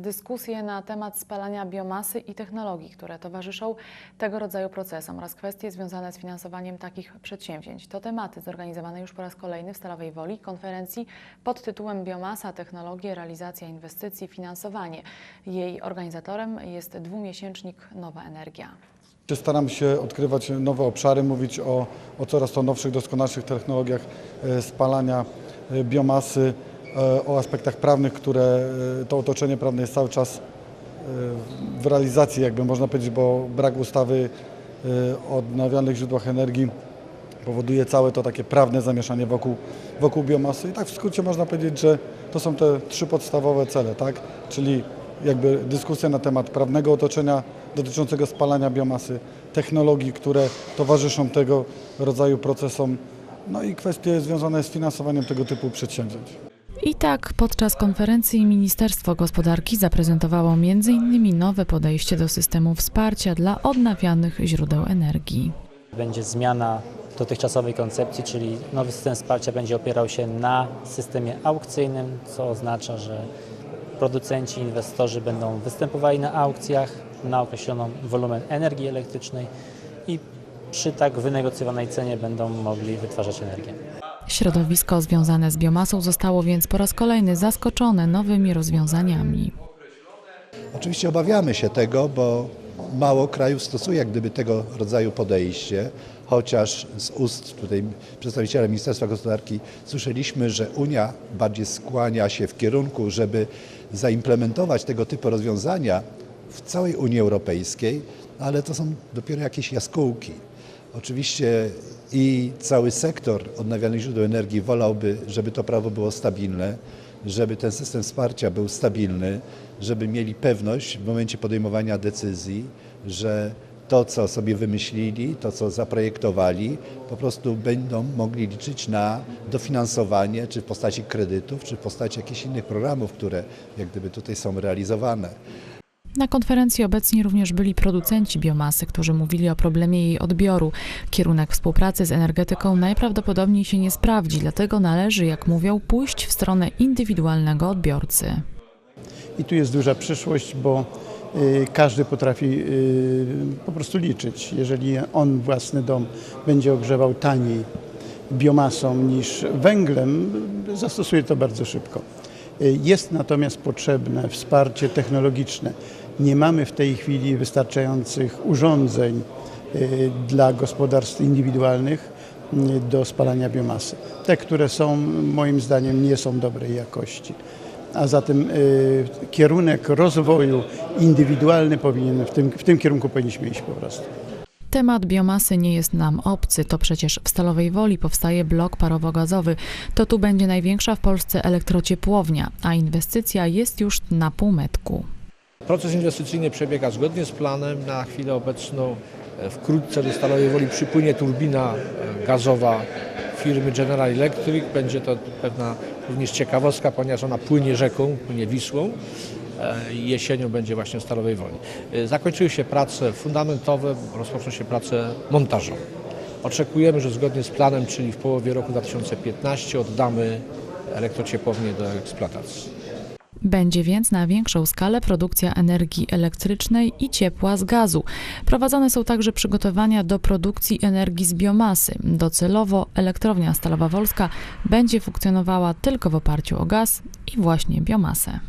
dyskusje na temat spalania biomasy i technologii, które towarzyszą tego rodzaju procesom oraz kwestie związane z finansowaniem takich przedsięwzięć. To tematy zorganizowane już po raz kolejny w Stalowej Woli konferencji pod tytułem Biomasa, technologie, realizacja inwestycji, finansowanie. Jej organizatorem jest dwumiesięcznik Nowa Energia. Staram się odkrywać nowe obszary, mówić o, o coraz to nowszych, doskonalszych technologiach e, spalania e, biomasy, o aspektach prawnych, które e, to otoczenie prawne jest cały czas e, w realizacji, jakby można powiedzieć, bo brak ustawy e, o odnawialnych źródłach energii powoduje całe to takie prawne zamieszanie wokół, wokół biomasy. I tak w skrócie można powiedzieć, że to są te trzy podstawowe cele, tak? Czyli jakby dyskusja na temat prawnego otoczenia dotyczącego spalania biomasy, technologii, które towarzyszą tego rodzaju procesom, no i kwestie związane z finansowaniem tego typu przedsięwzięć. I tak podczas konferencji Ministerstwo Gospodarki zaprezentowało m.in. nowe podejście do systemu wsparcia dla odnawialnych źródeł energii. Będzie zmiana dotychczasowej koncepcji, czyli nowy system wsparcia będzie opierał się na systemie aukcyjnym, co oznacza, że producenci, inwestorzy będą występowali na aukcjach na określoną wolumen energii elektrycznej i przy tak wynegocjowanej cenie będą mogli wytwarzać energię. Środowisko związane z biomasą zostało więc po raz kolejny zaskoczone nowymi rozwiązaniami. Oczywiście obawiamy się tego, bo mało krajów stosuje jak gdyby tego rodzaju podejście, chociaż z ust tutaj przedstawiciela Ministerstwa Gospodarki słyszeliśmy, że Unia bardziej skłania się w kierunku, żeby zaimplementować tego typu rozwiązania w całej Unii Europejskiej, ale to są dopiero jakieś jaskółki. Oczywiście i cały sektor odnawialnych źródeł energii wolałby, żeby to prawo było stabilne, żeby ten system wsparcia był stabilny, żeby mieli pewność w momencie podejmowania decyzji, że to, co sobie wymyślili, to, co zaprojektowali, po prostu będą mogli liczyć na dofinansowanie, czy w postaci kredytów, czy w postaci jakichś innych programów, które jak gdyby tutaj są realizowane. Na konferencji obecni również byli producenci biomasy, którzy mówili o problemie jej odbioru. Kierunek współpracy z energetyką najprawdopodobniej się nie sprawdzi, dlatego należy, jak mówią, pójść w stronę indywidualnego odbiorcy. I tu jest duża przyszłość, bo y, każdy potrafi y, po prostu liczyć. Jeżeli on własny dom będzie ogrzewał taniej biomasą niż węglem, zastosuje to bardzo szybko. Y, Jest natomiast potrzebne wsparcie technologiczne. Nie mamy w tej chwili wystarczających urządzeń y, dla gospodarstw indywidualnych do spalania biomasy. Te, które są, moim zdaniem, nie są dobrej jakości a zatem y, kierunek rozwoju indywidualny powinien, w tym, w tym kierunku powinniśmy iść po prostu. Temat biomasy nie jest nam obcy, to przecież w Stalowej Woli powstaje blok parowo-gazowy. To tu będzie największa w Polsce elektrociepłownia, a inwestycja jest już na półmetku. Proces inwestycyjny przebiega zgodnie z planem. Na chwilę obecną e, wkrótce do Stalowej Woli przypłynie turbina e, gazowa firmy General Electric. Będzie to pewna również ciekawostka, ponieważ ona płynie rzeką, płynie Wisłą. E, Jesienią będzie właśnie w Stalowej Woli. E, Zakończyły się prace fundamentowe, rozpoczną się prace montażowe. Oczekujemy, że zgodnie z planem, czyli w połowie roku 2015 oddamy elektrociepłownię do eksploatacji. Będzie więc na większą skalę produkcja energii elektrycznej i ciepła z gazu. Prowadzone są także przygotowania do produkcji energii z biomasy. Docelowo elektrownia Stalowa Wolska będzie funkcjonowała tylko w oparciu o gaz i właśnie biomasę.